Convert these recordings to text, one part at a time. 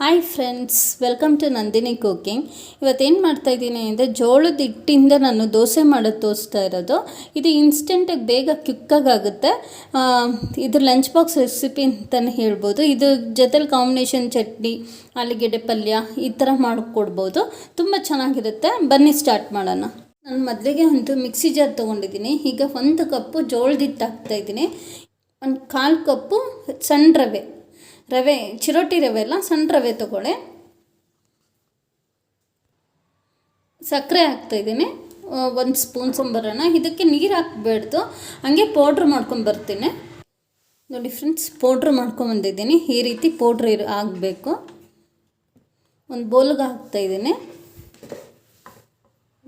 Hi friends welcome to Nandini cooking ಇವತ್ತೇನು ಮಾಡ್ತಾಯಿದ್ದೀನಿ ಅಂದರೆ ಜೋಳದ ಹಿಟ್ಟಿಂದ ನಾನು ದೋಸೆ ಮಾಡೋದು ತೋರಿಸ್ತಾ ಇರೋದು. ಇದು ಇನ್ಸ್ಟೆಂಟಾಗಿ ಬೇಗ ಕ್ವಿಕ್ಕಾಗಿ ಆಗುತ್ತೆ. ಇದು ಲಂಚ್ ಬಾಕ್ಸ್ ರೆಸಿಪಿ ಅಂತಲೇ ಹೇಳ್ಬೋದು. ಇದು ಜೊತೆಲಿ ಕಾಂಬಿನೇಷನ್ ಚಟ್ನಿ, ಆಲೂಗೆಡ್ಡೆ ಪಲ್ಯ ಈ ಥರ ಮಾಡಿಕೊಡ್ಬೋದು. ತುಂಬ ಚೆನ್ನಾಗಿರುತ್ತೆ. ಬನ್ನಿ ಸ್ಟಾರ್ಟ್ ಮಾಡೋಣ. ನಾನು ಮೊದಲಿಗೆ ಒಂದು ಮಿಕ್ಸಿ ಜಾರ್ ತೊಗೊಂಡಿದ್ದೀನಿ. ಈಗ ಒಂದು ಕಪ್ಪು ಜೋಳದ ಹಿಟ್ಟು ಹಾಕ್ತಾಯಿದ್ದೀನಿ ಒಂದು ಕಾಲು ಕಪ್ಪು ಸಣ್ಣ ರವೆ. ರವೆ, ಚಿರೋಟಿ ರವೆ ಅಲ್ಲ ಸಣ್ಣ ರವೆ ತೊಗೊಳ್ಳಿ. ಸಕ್ಕರೆ ಹಾಕ್ತಾಯಿದ್ದೀನಿ ಒಂದು ಸ್ಪೂನ್ ಸಂಬರೋಣ ಇದಕ್ಕೆ ನೀರು ಹಾಕಬೇಡ್ದು. ಹಂಗೆ ಪೌಡ್ರ್ ಮಾಡ್ಕೊಂಬರ್ತೀನಿ ನೋಡಿ ಫ್ರೆಂಡ್ಸ್ ಪೌಡ್ರ್ ಮಾಡ್ಕೊಂಬಂದಿದ್ದೀನಿ ಈ ರೀತಿ ಪೌಡ್ರ್ ಇರು ಆಗಬೇಕು ಒಂದು ಬೌಲ್ಗೆ ಹಾಕ್ತಾಯಿದ್ದೀನಿ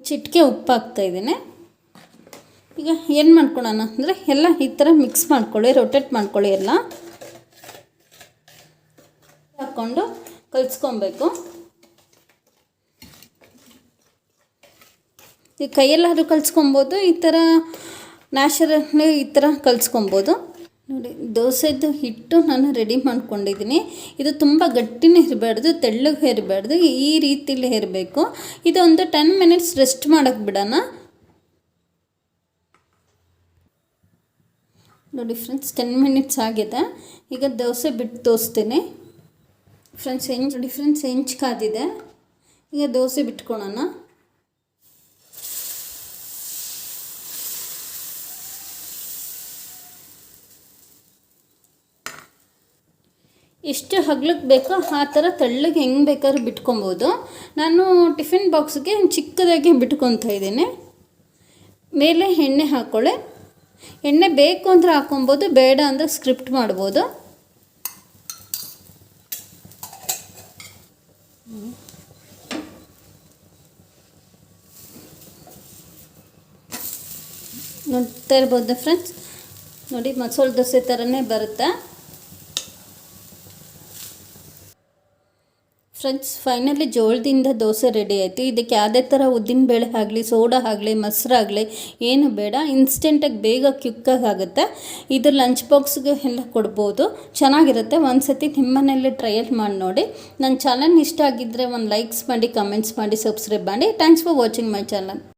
ಚಿಟಿಕೆ ಉಪ್ಪು ಹಾಕ್ತಾಯಿದ್ದೀನಿ ಈಗ ಏನು ಮಾಡ್ಕೊಳ್ಳೋಣ ಅಂದರೆ ಎಲ್ಲ ಈ ಥರ ಮಿಕ್ಸ್ ಮಾಡ್ಕೊಳ್ಳಿ ರೊಟೇಟ್ ಮಾಡ್ಕೊಳ್ಳಿ ಎಲ್ಲ. ಹಾಕ್ಕೊಂಡು ಕಲಿಸ್ಕೊಬೇಕು ಈ ಕೈಯಲ್ಲಾದರೂ ಕಲಿಸ್ಕೊಬೋದು ಈ ಥರ ನ್ಯಾಚುರಲ್ ಈ ಥರ ಕಲಿಸ್ಕೊಬೋದು ನೋಡಿ, ದೋಸೆದು ಹಿಟ್ಟು ನಾನು ರೆಡಿ ಮಾಡ್ಕೊಂಡಿದ್ದೀನಿ. ಇದು ತುಂಬ ಗಟ್ಟಿನೇ ಇರಬಾರ್ದು, ತೆಳ್ಳಗೆ ಇರಬಾರ್ದು, ಈ ರೀತಿಲಿ ಇರಬೇಕು. ಇದೊಂದು ಟೆನ್ ಮಿನಿಟ್ಸ್ ರೆಸ್ಟ್ ಮಾಡೋಕ್ಕೆ ಬಿಡೋಣ. ನೋಡಿ ಫ್ರೆಂಡ್ಸ್ ಟೆನ್ ಮಿನಿಟ್ಸ್ ಆಗಿದೆ. ಈಗ ದೋಸೆ ಬಿಟ್ಟು ತೋರಿಸ್ತೀನಿ. ಫ್ರೆಂಡ್ಸ್ ಎಂಚ್ ಡಿಫ್ರೆಂಟ್ ಸೆಂಚ್ ಕಾದಿದೆ. ಈಗ ದೋಸೆ ಬಿಟ್ಕೊಳೋಣ. ಎಷ್ಟು ಹಗ್ಲಕ್ಕೆ ಬೇಕೋ ಆ ಥರ ತೆಳ್ಳಗೆ ಹೆಂಗೆ ಬೇಕಾದ್ರೂ ಬಿಟ್ಕೊಬೋದು. ನಾನು ಟಿಫಿನ್ ಬಾಕ್ಸ್ಗೆ ಚಿಕ್ಕದಾಗಿ ಬಿಟ್ಕೊತಾ ಇದ್ದೀನಿ. ಮೇಲೆ ಎಣ್ಣೆ ಹಾಕ್ಕೊಳ್ಳಿ ಎಣ್ಣೆ ಬೇಕು ಅಂದರೆ ಹಾಕೊಬೋದು, ಬೇಡ ಅಂದರೆ ಸ್ಕ್ರಿಪ್ಟ್ ಮಾಡ್ಬೋದು. ನೋಡ್ತಾ ಇರ್ಬೋದು ಫ್ರೆಂಡ್ಸ್ ನೋಡಿ ಮಸಾಲೆ ದೋಸೆ ಥರನೇ ಬರುತ್ತೆ. ಫ್ರೆಂಡ್ಸ್ ಫೈನಲಿ ಜೋಳದಿಂದ ದೋಸೆ ರೆಡಿ ಆಯಿತು. ಇದಕ್ಕೆ ಯಾವುದೇ ಥರ ಉದ್ದಿನಬೇಳೆ ಆಗಲಿ, ಸೋಡಾ ಆಗಲಿ ಮೊಸರಾಗಲಿ ಏನು ಬೇಡ. ಇನ್ಸ್ಟೆಂಟಾಗಿ ಬೇಗ ಕ್ಯುಕ್ಕಾಗಿ ಆಗುತ್ತೆ. ಇದು ಲಂಚ್ ಬಾಕ್ಸ್ಗೆ ಎಲ್ಲ ಕೊಡ್ಬೋದು. ಚೆನ್ನಾಗಿರುತ್ತೆ. ಒಂದು ಸತಿ ನಿಮ್ಮನೇಲಿ ಟ್ರಯಲ್ ಮಾಡಿ ನೋಡಿ. ನನ್ನ ಚಾನಲ್ ಇಷ್ಟ ಆಗಿದ್ದರೆ ಒಂದು ಲೈಕ್ಸ್ ಮಾಡಿ ಕಮೆಂಟ್ಸ್ ಮಾಡಿ ಸಬ್ಸ್ಕ್ರೈಬ್ ಮಾಡಿ. Thanks for watching my channel